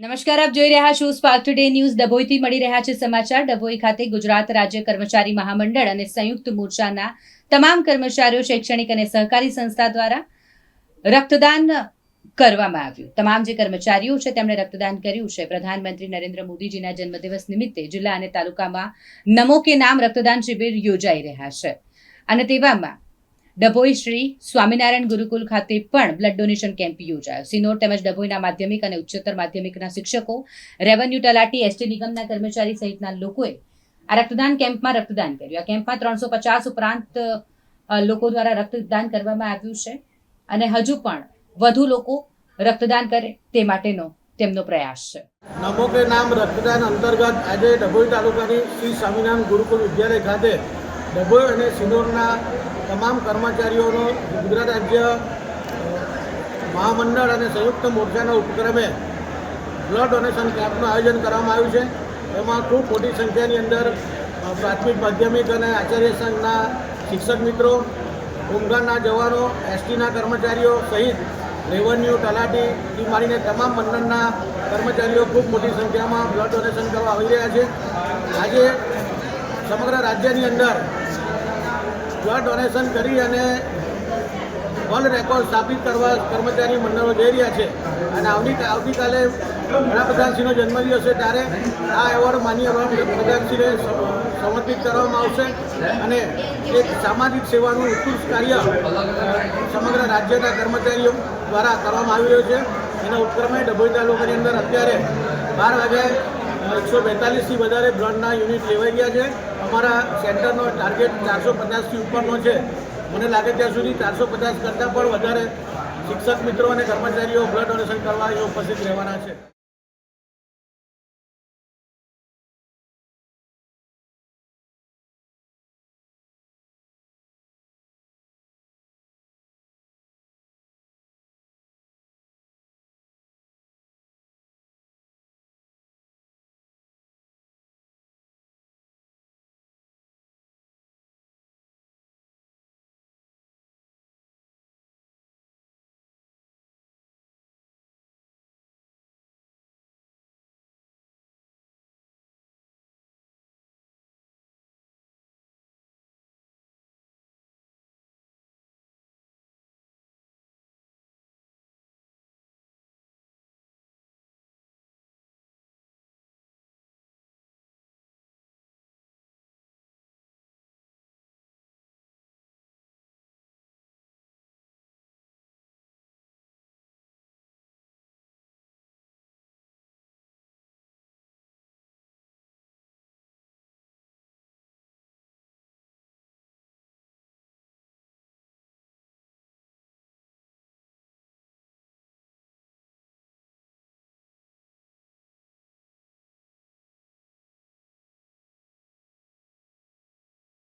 નમસ્કાર, આપ જોઈ રહ્યા છો સ્પાર્ક ટુડે ન્યૂઝ ડભોઈથી મળી રહ્યા છે સમાચાર. ડભોઈ ખાતે ગુજરાત રાજ્ય કર્મચારી મહામંડળ અને સંયુક્ત મોરચાના તમામ કર્મચારીઓ શૈક્ષણિક અને સહકારી સંસ્થા દ્વારા રક્તદાન કરવામાં આવ્યું. તમામ જે કર્મચારીઓ છે, તેમણે રક્તદાન કર્યું છે. પ્રધાનમંત્રી નરેન્દ્ર મોદીજીના જન્મદિવસ નિમિત્તે જિલ્લા અને તાલુકામાં નમો કે નામ રક્તદાન શિબિર યોજાઈ રહ્યા છે. અને તેવામાં ડભોઈ શ્રી સ્વામિનારાયણ ગુરુકુલ ખાતે પણ બ્લડ ડોનેશન કેમ્પ યોજાયો. સિનોર તેમજ ડભોઈના માધ્યમિક અને ઉચ્ચતર માધ્યમિકના શિક્ષકો રેવન્યુ તલાટી એસટી નિગમના કર્મચારી સહિતના લોકોએ આ રક્તદાન કેમ્પમાં રક્તદાન કર્યું. આ કેમ્પમાં ત્રણસો પચાસ ઉપરાંત લોકો દ્વારા રક્તદાન કરવામાં આવ્યું છે અને હજુ પણ વધુ લોકો રક્તદાન કરે તે માટેનો તેમનો પ્રયાસ છે. નમો કે નામ રક્તદાન અંતર્ગત આજે ડભોઈ તાલુકાની શ્રી સ્વામિનારાયણ ગુરુકુલ વિદ્યાલય ખાતે ડભોઈ અને સિનોરના તમામ કર્મચારીઓનો ગુજરાત રાજ્ય મહામંડળ અને સંયુક્ત મોરચાના ઉપક્રમે બ્લડ ડોનેશન કેમ્પનું આયોજન કરવામાં આવ્યું છે. એમાં ખૂબ મોટી સંખ્યાની અંદર પ્રાથમિક, માધ્યમિક અને આચાર્ય સંઘના શિક્ષક મિત્રો, હોમગાર્ડના જવાનો, એસટીના કર્મચારીઓ સહિત રેવન્યુ તલાટીથી માંડીને તમામ મંડળના કર્મચારીઓ ખૂબ મોટી સંખ્યામાં બ્લડ ડોનેશન કરવા આવી રહ્યા છે. આજે સમગ્ર રાજ્યની અંદર બ્લડ ડોનેશન કરી અને વર્લ્ડ રેકોર્ડ સ્થાપિત કરવા કર્મચારી મંડળો જઈ રહ્યા છે. અને આવતી આવતીકાલે વડાપ્રધાનશ્રીનો જન્મદિવસ છે ત્યારે આ એવોર્ડ માન્ય વડાપ્રધાનશ્રીને સમર્પિત કરવામાં આવશે. અને એક સામાજિક સેવાનું ઉત્કૃષ્ટ કાર્ય સમગ્ર રાજ્યના કર્મચારીઓ દ્વારા કરવામાં આવી રહ્યું છે. એના ઉપક્રમે ડભોઈ તાલુકાની અંદર અત્યારે બાર વાગે એકસો બેતાલીસથી વધારે બ્લડના યુનિટ લેવાઈ ગયા છે. અમારા સેન્ટરનો ટાર્ગેટ ચારસો પચાસથી ઉપરનો છે. મને લાગે ત્યાં સુધી ચારસો પચાસ કરતાં પણ વધારે શિક્ષક મિત્રો અને કર્મચારીઓ બ્લડ ડોનેશન કરવા એ ઉપસ્થિત રહેવાના છે.